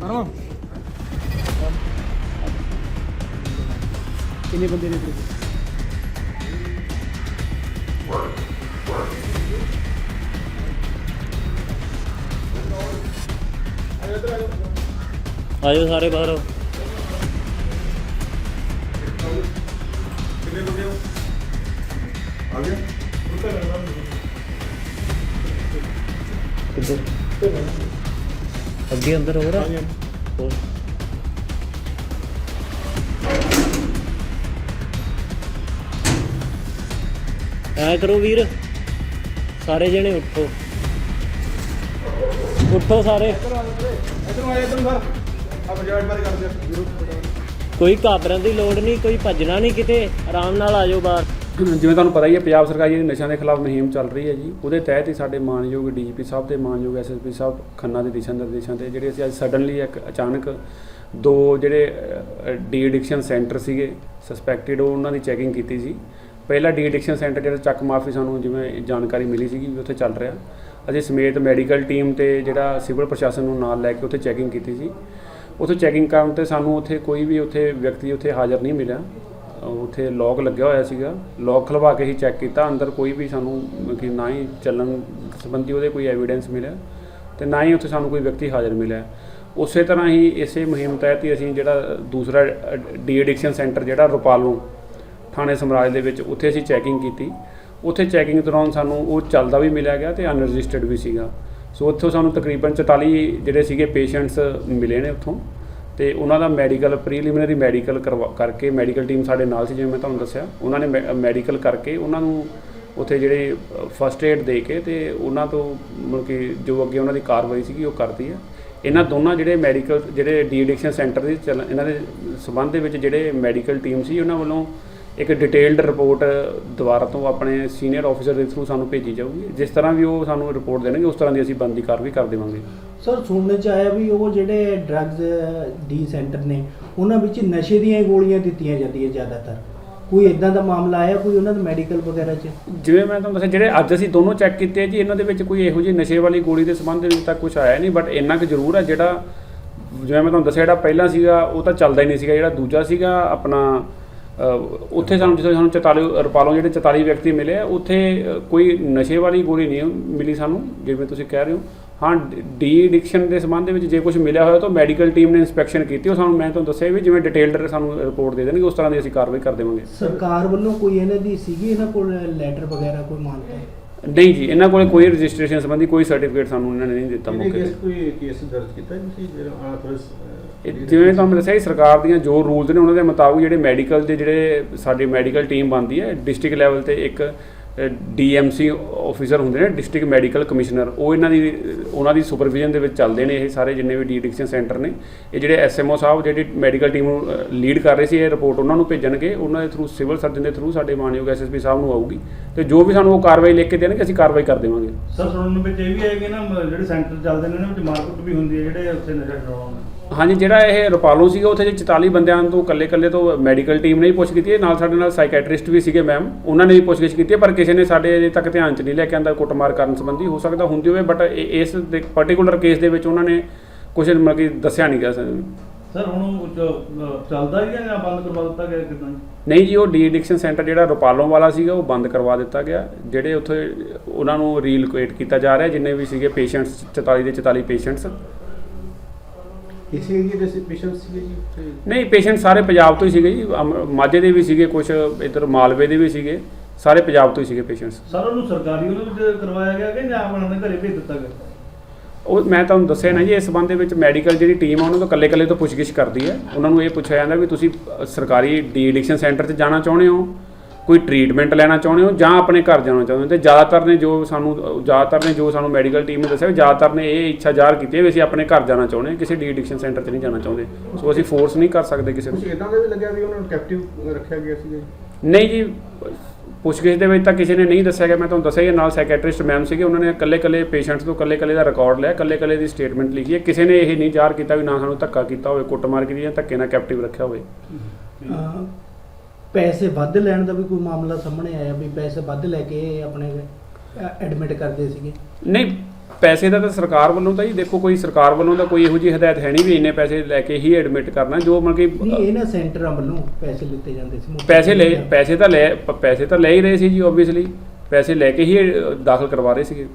ਪਰਵਾ ਕਿੰਨੇ ਬੰਦੇ ਨੇ ਤੇਰੇ ਆਇਓ ਸਾਰੇ ਬਾਹਰ ਆਓ। ਕਿੰਨੇ ਬੰਦੇ ਹੋ? ਆ ਗਏ। ਉੱਤੇ ਲੱਗਣਾ ਕਿੱਧਰ? ਅੱਗੇ ਅੰਦਰ ਹੋ ਰਹਾ ਹੋਰ। ਐ ਕਰੋ ਵੀਰ ਸਾਰੇ ਜਣੇ ਉੱਠੋ। ਉੱਠੋ ਸਾਰੇ। ਇਧਰ ਆ ਇਧਰ ਸਰ ਆ ਬਜਾਜ ਬਾਰੇ ਕਰਦੇ ਆ। ਕੋਈ ਘਾਬਰਨ ਦੀ ਲੋੜ ਨਹੀਂ ਕੋਈ ਭੱਜਣਾ ਨਹੀਂ ਕਿਤੇ। ਆਰਾਮ ਨਾਲ ਆਜੋ ਬਾਹਰ। ਜਿਵੇਂ ਤੁਹਾਨੂੰ ਪਤਾ ਹੀ ਹੈ, ਪੰਜਾਬ ਸਰਕਾਰ ਜਿਹੜੀ ਨਸ਼ਿਆਂ ਦੇ ਖਿਲਾਫ ਮੁਹਿੰਮ ਚੱਲ ਰਹੀ ਹੈ ਜੀ, ਉਹਦੇ ਤਹਿਤ ਹੀ ਸਾਡੇ ਮਾਨਯੋਗ ਡੀਜੀਪੀ ਸਾਹਿਬ ਤੇ ਮਾਨਯੋਗ ਐਸਐਸਪੀ ਸਾਹਿਬ ਖੰਨਾ ਦੇ ਦਿਸ਼ਾ ਨਿਰਦੇਸ਼ਾਂ ਤੇ ਜਿਹੜੇ ਅਸੀਂ ਅੱਜ ਸਡਨਲੀ ਇੱਕ ਅਚਾਨਕ ਦੋ ਜਿਹੜੇ ਡੀ ਐਡਿਕਸ਼ਨ ਸੈਂਟਰ ਸੀਗੇ ਸਸਪੈਕਟਡ ਉਹਨਾਂ ਦੀ ਚੈਕਿੰਗ ਕੀਤੀ ਸੀ ਪਹਿਲਾ ਡੀ ਐਡਿਕਸ਼ਨ ਸੈਂਟਰ ਜਿਹੜਾ ਚੱਕ ਮਾਫੀ ਸਾਨੂੰ ਜਿਵੇਂ ਜਾਣਕਾਰੀ ਮਿਲੀ ਸੀਗੀ ਵੀ ਉੱਥੇ ਚੱਲ ਰਿਹਾ। ਅਸੀਂ ਸਮੇਤ ਮੈਡੀਕਲ ਟੀਮ ਤੇ ਜਿਹੜਾ ਸਿਵਲ ਪ੍ਰਸ਼ਾਸਨ ਨੂੰ ਨਾਲ ਲੈ ਕੇ ਉੱਥੇ ਚੈਕਿੰਗ ਕੀਤੀ ਸੀ ਉੱਥੇ ਚੈਕਿੰਗ ਕਰਨ ਤੇ ਸਾਨੂੰ ਉੱਥੇ ਕੋਈ ਵੀ ਉੱਥੇ ਵਿਅਕਤੀ ਉੱਥੇ ਹਾਜ਼ਰ ਨਹੀਂ ਮਿਲਿਆ। ਉੱਥੇ ਲੌਕ ਲੱਗਿਆ ਹੋਇਆ ਸੀਗਾ। ਲੌਕ ਖਲਵਾ ਕੇ ਹੀ ਚੈੱਕ ਕੀਤਾ। ਅੰਦਰ ਕੋਈ ਵੀ ਸਾਨੂੰ ਕਿ ਨਾ ਹੀ ਚੱਲਣ ਸੰਬੰਧੀ ਉਹਦੇ ਕੋਈ ਐਵੀਡੈਂਸ ਮਿਲਿਆ ਤੇ ਨਾ ਹੀ ਉੱਥੇ ਸਾਨੂੰ ਕੋਈ ਵਿਅਕਤੀ ਹਾਜ਼ਰ ਮਿਲਿਆ। ਉਸੇ ਤਰ੍ਹਾਂ ਹੀ ਇਸੇ ਮੁਹਿੰਮ ਤਹਿਤ ਹੀ ਅਸੀਂ ਜਿਹੜਾ ਦੂਸਰਾ ਡੀ ਐਡਿਕਸ਼ਨ ਸੈਂਟਰ ਜਿਹੜਾ ਰੁਪਾਲੂ ਥਾਣੇ ਸਮਰਾਜ ਦੇ ਵਿੱਚ ਉੱਥੇ ਅਸੀਂ ਚੈਕਿੰਗ ਕੀਤੀ। ਉੱਥੇ ਚੈਕਿੰਗ ਦੌਰਾਨ ਸਾਨੂੰ ਉਹ ਚੱਲਦਾ ਵੀ ਮਿਲਿਆ ਗਿਆ ਤੇ ਅਨਰਜਿਸਟਰਡ ਵੀ ਸੀਗਾ। ਸੋ ਉੱਥੋਂ ਸਾਨੂੰ ਤਕਰੀਬਨ 44 ਜਿਹੜੇ ਸੀਗੇ ਪੇਸ਼ੈਂਟਸ ਮਿਲੇ ਨੇ ਉੱਥੋਂ। ਤੇ ਉਹਨਾਂ ਦਾ ਮੈਡੀਕਲ ਪ੍ਰੀਲਿਮਿਨਰੀ ਮੈਡੀਕਲ ਕਰਕੇ ਮੈਡੀਕਲ ਟੀਮ ਸਾਡੇ ਨਾਲ ਸੀ ਜਿਵੇਂ ਮੈਂ ਤੁਹਾਨੂੰ ਦੱਸਿਆ। ਉਹਨਾਂ ਨੇ ਮੈਡੀਕਲ ਕਰਕੇ ਉਹਨਾਂ ਨੂੰ ਉੱਥੇ ਜਿਹੜੇ ਫਸਟ ਏਡ ਦੇ ਕੇ ਤੇ ਉਹਨਾਂ ਤੋਂ ਮਤਲਬ ਕਿ ਜੋ ਅੱਗੇ ਉਹਨਾਂ ਦੀ ਕਾਰਵਾਈ ਸੀਗੀ ਉਹ ਕਰਦੀ ਹੈ ਇਹਨਾਂ ਦੋਨਾਂ ਜਿਹੜੇ ਮੈਡੀਕਲ, ਜਿਹੜੇ ਡੀ ਐਡਿਕਸ਼ਨ ਸੈਂਟਰ ਦੇ ਚੱਲ, ਇਹਨਾਂ ਦੇ ਸਬੰਧ ਦੇ ਵਿੱਚ ਜਿਹੜੇ ਮੈਡੀਕਲ ਟੀਮ ਸੀ ਉਹਨਾਂ ਵੱਲੋਂ ਇੱਕ ਡਿਟੇਲਡ ਰਿਪੋਰਟ ਦੁਬਾਰਾ ਤੋਂ ਆਪਣੇ ਸੀਨੀਅਰ ਆਫੀਸਰ ਦੇ ਥਰੂ ਸਾਨੂੰ ਭੇਜੀ ਜਾਊਗੀ। ਜਿਸ ਤਰ੍ਹਾਂ ਵੀ ਉਹ ਸਾਨੂੰ ਰਿਪੋਰਟ ਦੇਣਗੇ ਉਸ ਤਰ੍ਹਾਂ ਦੀ ਅਸੀਂ ਬੰਦੀ ਕਾਰਵਾਈ ਕਰ ਦੇਵਾਂਗੇ। ਸਰ ਸੁਣਨ ਚ ਆਇਆ ਵੀ ਉਹ ਜਿਹੜੇ ਡਰੱਗਸ ਡੀ ਸੈਂਟਰ ਨੇ ਉਹਨਾਂ ਵਿੱਚ ਨਸ਼ੇ ਦੀਆਂ ਗੋਲੀਆਂ ਦਿੱਤੀਆਂ ਜਾਂਦੀਆਂ ਜ਼ਿਆਦਾਤਰ। ਕੋਈ ਇਦਾਂ ਦਾ ਮਾਮਲਾ ਆਇਆ ਕੋਈ ਉਹਨਾਂ ਦਾ ਮੈਡੀਕਲ ਵਗੈਰਾ ਚ? ਜਿਵੇਂ ਮੈਂ ਤੁਹਾਨੂੰ ਦੱਸਿਆ ਜਿਹੜੇ ਅੱਜ ਅਸੀਂ ਦੋਨੋਂ ਚੈੱਕ ਕੀਤੇ ਜੀ ਇਹਨਾਂ ਦੇ ਵਿੱਚ ਕੋਈ ਇਹੋ ਜਿਹੀ ਨਸ਼ੇ ਵਾਲੀ ਗੋਲੀ ਦੇ ਸੰਬੰਧ ਵਿੱਚ ਤਾਂ ਕੁਝ ਆਇਆ ਨਹੀਂ ਬਟ ਇੰਨਾ ਕੁ ਜ਼ਰੂਰ ਹੈ ਜਿਹੜਾ ਜਿਵੇਂ ਮੈਂ ਤੁਹਾਨੂੰ ਦੱਸਿਆ ਜਿਹੜਾ ਪਹਿਲਾਂ ਸੀਗਾ ਉਹ ਤਾਂ ਚੱਲਦਾ ਹੀ ਨਹੀਂ ਸੀਗਾ ਜਿਹੜਾ ਦੂਜਾ ਸੀਗਾ ਆਪਣਾ ਉੱਥੇ ਸਾਨੂੰ ਜਿੱਥੇ ਸਾਨੂੰ 44 ਰੁਪਾਲੋਂ ਜਿਹੜੇ 44 ਵਿਅਕਤੀ ਮਿਲੇ ਆ, ਉੱਥੇ ਕੋਈ ਨਸ਼ੇ ਵਾਲੀ ਗੋਲੀ ਨਹੀਂ ਮਿਲੀ ਸਾਨੂੰ ਜਿਵੇਂ ਤੁਸੀਂ ਕਹਿ ਰਹੇ ਹੋ। ਹਾਂ ਡੀ ਐਡਿਕਸ਼ਨ ਦੇ ਸੰਬੰਧ ਦੇ ਵਿੱਚ ਜੇ ਕੁਝ ਮਿਲਿਆ ਹੋਇਆ ਤਾਂ ਮੈਡੀਕਲ ਟੀਮ ਨੇ ਇਨਸਪੈਕਸ਼ਨ ਕੀਤੀ ਉਹ ਸਾਨੂੰ ਮੈਂ ਤੁਹਾਨੂੰ ਦੱਸਿਆ ਵੀ ਜਿਵੇਂ ਡਿਟੇਲਡ ਸਾਨੂੰ ਰਿਪੋਰਟ ਦੇ ਦੇਣਗੇ ਉਸ ਤਰ੍ਹਾਂ ਦੀ ਅਸੀਂ ਕਾਰਵਾਈ ਕਰ ਦੇਵਾਂਗੇ। ਸਰਕਾਰ ਵੱਲੋਂ ਕੋਈ ਇਹਨਾਂ ਦੀ ਸੀਗੀ ਇਹਨਾਂ ਕੋਲ ਲੈਟਰ ਵਗੈਰਾ ਕੋਈ ਮਾਨਤਾ? ਨਹੀਂ ਜੀ ਇਹਨਾਂ ਕੋਲੇ ਕੋਈ ਰਜਿਸਟ੍ਰੇਸ਼ਨ ਸੰਬੰਧੀ ਕੋਈ ਸਰਟੀਫਿਕੇਟ ਸਾਨੂੰ ਇਹਨਾਂ ਨੇ ਨਹੀਂ ਦਿੱਤਾ ਮੌਕੇ ਕੇਸ ਤੇ। ਕੋਈ ਕੇਸ ਦਰਜ ਕੀਤਾ ਤੁਸੀਂ ਜਿਹੜਾ ਆਥਰਸ ਇਹ ਜਿਵੇਂ ਤੁਹਾਨੂੰ ਦੱਸਿਆ ਸਰਕਾਰ ਦੀਆਂ ਜੋ ਰੂਲਸ ਨੇ ਉਹਨਾਂ ਦੇ ਮੁਤਾਬਕ ਜਿਹੜੇ ਮੈਡੀਕਲ ਦੇ ਜਿਹੜੇ ਸਾਡੀ ਮੈਡੀਕਲ ਟੀਮ ਬਣਦੀ ਹੈ ਡਿਸਟ੍ਰਿਕਟ ਲੈਵਲ ਤੇ ਇੱਕ ਡੀਐਮਸੀ ਆਫੀਸਰ ਹੁੰਦੇ ਨੇ ਡਿਸਟ੍ਰਿਕਟ ਮੈਡੀਕਲ ਕਮਿਸ਼ਨਰ ਉਹ ਇਹਨਾਂ ਦੀ, ਉਹਨਾਂ ਦੀ ਸੁਪਰਵਿਜ਼ਨ ਦੇ ਵਿੱਚ ਚੱਲਦੇ ਨੇ ਇਹ ਸਾਰੇ ਜਿੰਨੇ ਵੀ ਡੀ ਐਡਿਕਸ਼ਨ ਸੈਂਟਰ ਨੇ। ਇਹ ਜਿਹੜੇ ਐਸਐਮਓ ਸਾਹਿਬ, ਜਿਹੜੀ ਮੈਡੀਕਲ ਟੀਮ ਨੂੰ ਲੀਡ ਕਰ ਰਹੇ ਸੀ, ਇਹ ਰਿਪੋਰਟ ਉਹਨਾਂ ਨੂੰ ਭੇਜਣਗੇ। ਉਹਨਾਂ ਦੇ ਥਰੂ ਸਿਵਲ ਸਰਜਨ ਦੇ ਥਰੂ ਸਾਡੇ ਮਾਨਯੋਗ ਐਸਐਸਪੀ ਸਾਹਿਬ ਨੂੰ ਆਊਗੀ। ਤੇ ਜੋ ਵੀ ਸਾਨੂੰ ਉਹ ਕਾਰਵਾਈ ਲਿਖ ਕੇ ਦੇਣਗੇ, ਅਸੀਂ ਕਾਰਵਾਈ ਕਰ ਦੇਵਾਂਗੇ। ਸਰ, ਸੁਣਨ ਵਿੱਚ ਇਹ ਵੀ ਹੈ ਨਾ, ਜਿਹੜੇ ਸੈਂਟਰ ਚੱਲਦੇ ਨੇ, ਉਹਨਾਂ ਵਿੱਚ ਮਾਰਕੀਟ ਵੀ ਹੁੰਦੀ ਹੈ, ਜਿਹੜੇ ਉੱਥੇ ਨਸ਼ਾ ਛਡਾਉਣ ਹਾਂਜੀ ਜਿਹੜਾ ਇਹ ਰੁਪਾਲੋ ਸੀਗਾ ਉੱਥੇ ਜੇ 44 ਬੰਦਿਆਂ ਤੋਂ ਇਕੱਲੇ ਤੋਂ ਮੈਡੀਕਲ ਟੀਮ ਨੇ ਹੀ ਪੁੱਛ ਕੀਤੀ ਹੈ। ਨਾਲ ਸਾਡੇ ਨਾਲ ਸਾਈਕੈਟ੍ਰਿਸਟ ਵੀ ਸੀਗੇ ਮੈਮ ਉਹਨਾਂ ਨੇ ਵੀ ਪੁੱਛਗਿੱਛ ਕੀਤੀ ਹੈ ਪਰ ਕਿਸੇ ਨੇ ਸਾਡੇ ਅਜੇ ਤੱਕ ਧਿਆਨ 'ਚ ਨਹੀਂ ਲੈ ਕੇ ਆਂਦਾ ਕੁੱਟਮਾਰ ਕਰਨ ਸੰਬੰਧੀ। ਹੋ ਸਕਦਾ ਹੁੰਦੀ ਹੋਵੇ ਬਟ ਇਸ ਪਾਰਟਿਕੂਲਰ ਕੇਸ ਦੇ ਵਿੱਚ ਉਹਨਾਂ ਨੇ ਕੁਝ ਮਤਲਬ ਕਿ ਦੱਸਿਆ ਨਹੀਂ ਗਿਆ ਸਾਨੂੰ। ਸਰ ਹੁਣ ਉਹ ਚੱਲਦਾ ਹੀ ਹੈ ਜਾਂ ਬੰਦ ਕਰਵਾ ਦਿੱਤਾ ਗਿਆ ਕਿਦਾਂ? ਨਹੀਂ ਜੀ ਉਹ ਡੀ ਐਡਿਕਸ਼ਨ ਸੈਂਟਰ ਜਿਹੜਾ ਰੁਪਾਲੋਂ ਵਾਲਾ ਸੀਗਾ ਉਹ ਬੰਦ ਕਰਵਾ ਦਿੱਤਾ ਗਿਆ। ਜਿਹੜੇ ਉੱਥੇ ਉਹਨਾਂ ਨੂੰ ਰੀਲੋਕੇਟ ਕੀਤਾ ਜਾ ਰਿਹਾ ਜਿੰਨੇ ਵੀ ਸੀਗੇ ਪੇਸ਼ੈਂਟਸ 44 ਦੇ 44 ਪੇਸ਼ੈਂਟਸ ਇਸੇ ਏਰੀਆ ਦੇ ਪੇਸ਼ੈਂਟ ਸੀਗੇ ਜੀ ਨਹੀਂ ਪੇਸ਼ੈਂਟ ਸਾਰੇ ਪੰਜਾਬ ਤੋਂ ਹੀ ਸੀਗੇ ਜੀ। ਅਮ- ਮਾਝੇ ਦੇ ਵੀ ਸੀਗੇ ਕੁਝ ਇੱਧਰ ਮਾਲਵੇ ਦੇ ਵੀ ਸੀਗੇ। ਸਾਰੇ ਪੰਜਾਬ ਤੋਂ ਹੀ ਸੀਗੇ ਪੇਸ਼ੈਂਟਸ ਸਰ ਉਹਨੂੰ ਸਰਕਾਰੀ ਉਹਦੇ ਵਿੱਚ ਕਰਵਾਇਆ ਗਿਆ ਕਿ ਜਾਂ ਉਹਨਾਂ ਦੇ ਘਰੇ ਭੇਜ ਦਿੱਤਾ ਗਿਆ? ਉਹ ਮੈਂ ਤੁਹਾਨੂੰ ਦੱਸਿਆ ਨਾ ਜੀ ਇਸ ਸੰਬੰਧ ਦੇ ਵਿੱਚ ਮੈਡੀਕਲ ਜਿਹੜੀ ਟੀਮ ਆ ਉਹਨਾਂ ਤੋਂ ਇਕੱਲੇ-ਇਕੱਲੇ ਤੋਂ ਪੁੱਛਗਿੱਛ ਕਰਦੀ ਹੈ। ਉਹਨਾਂ ਨੂੰ ਇਹ ਪੁੱਛਿਆ ਜਾਂਦਾ ਵੀ ਤੁਸੀਂ ਅ, ਸਰਕਾਰੀ ਡੀ ਐਡਿਕਸ਼ਨ ਸੈਂਟਰ 'ਚ ਜਾਣਾ ਚਾਹੁੰਦੇ ਹੋ? ਕੋਈ ਟ੍ਰੀਟਮੈਂਟ ਲੈਣਾ ਚਾਹੁੰਦੇ ਹੋ ਜਾਂ ਆਪਣੇ ਘਰ ਜਾਣਾ ਚਾਹੁੰਦੇ ਹੋ? ਤੇ ਜ਼ਿਆਦਾਤਰ ਨੇ ਜੋ ਸਾਨੂੰ ਜ਼ਿਆਦਾਤਰ ਨੇ ਜੋ ਸਾਨੂੰ ਮੈਡੀਕਲ ਟੀਮ ਨੇ ਦੱਸਿਆ ਵੀ ਜ਼ਿਆਦਾਤਰ ਨੇ ਇਹ ਇੱਛਾ ਜ਼ਾਹਰ ਕੀਤੀ ਹੈ ਵੀ ਅਸੀਂ ਆਪਣੇ ਘਰ ਜਾਣਾ ਚਾਹੁੰਦੇ ਹਾਂ ਕਿਸੇ ਡੀ ਐਡਿਕਸ਼ਨ ਸੈਂਟਰ 'ਚ ਨਹੀਂ ਜਾਣਾ ਚਾਹੁੰਦੇ। ਸੋ ਅਸੀਂ ਫੋਰਸ ਨਹੀਂ ਕਰ ਸਕਦੇ ਕਿਸੇ ਨੂੰ। ਇਦਾਂ ਦਾ ਵੀ ਲੱਗਿਆ ਵੀ ਉਹਨਾਂ ਨੂੰ ਕੈਪਟਿਵ ਰੱਖਿਆ ਗਿਆ ਜੀ? ਨਹੀਂ ਜੀ ਪੁੱਛਗਿੱਛ ਦੇ ਵਿੱਚ ਤਾਂ ਕਿਸੇ ਨੇ ਨਹੀਂ ਦੱਸਿਆ ਗਿਆ। ਮੈਂ ਤੁਹਾਨੂੰ ਦੱਸਿਆ ਹੈ, ਨਾਲ ਸਾਈਕੈਟ੍ਰਿਸਟ ਮੈਮ ਸੀਗੇ ਉਹਨਾਂ ਨੇ ਇਕੱਲੇ-ਇਕੱਲੇ ਪੇਸ਼ੈਂਟਸ ਤੋਂ ਇਕੱਲੇ-ਇਕੱਲੇ ਦਾ ਰਿਕਾਰਡ ਲਿਆ ਇਕੱਲੇ-ਇਕੱਲੇ ਦੀ ਸਟੇਟਮੈਂਟ ਲਿਖੀ ਹੈ। ਕਿਸੇ ਨੇ ਇਹ ਨਹੀਂ ਜ਼ਾਹਰ ਕੀਤਾ ਵੀ ਨਾ ਸਾਨੂੰ ਧੱਕਾ ਕੀਤਾ ਹੋਵੇ ਕੁੱਟਮਾਰ ਕੀਤੀ ਜਾਂ ਧੱਕੇ ਨਾਲ ਕੈਪਟਿਵ ਰੱਖਿਆ ਹੋਵੇ। ਪੈਸੇ ਵੱਧ ਲੈਣ ਦਾ ਵੀ ਕੋਈ ਮਾਮਲਾ ਸਾਹਮਣੇ ਆਇਆ ਵੀ ਪੈਸੇ ਵੱਧ ਲੈ ਕੇ ਇਹ ਆਪਣੇ ਐਡਮਿਟ ਕਰਦੇ ਸੀਗੇ ਨਹੀਂ ਪੈਸੇ ਦਾ ਤਾਂ ਸਰਕਾਰ ਵੱਲੋਂ ਤਾਂ ਜੀ ਦੇਖੋ ਕੋਈ ਸਰਕਾਰ ਵੱਲੋਂ ਤਾਂ ਕੋਈ ਇਹੋ ਜਿਹੀ ਹਦਾਇਤ ਹੈ ਨਹੀਂ ਵੀ ਇੰਨੇ ਪੈਸੇ ਲੈ ਕੇ ਹੀ ਐਡਮਿਟ ਕਰਨਾ ਜੋ ਮਤਲਬ ਨਹੀਂ ਕਿ ਇਹਨਾਂ ਸੈਂਟਰਾਂ ਵੱਲੋਂ ਪੈਸੇ ਲਿੱਤੇ ਜਾਂਦੇ ਸੀ ਪੈਸੇ ਲੈ। ਪੈਸੇ ਤਾਂ ਲੈ ਪੈਸੇ ਤਾਂ ਲੈ ਹੀ ਰਹੇ ਸੀ ਜੀ ਓਬਵੀਅਸਲੀ ਪੈਸੇ ਲੈ ਕੇ ਹੀ ਦਾਖਲ ਕਰਵਾ ਰਹੇ ਸੀਗੇ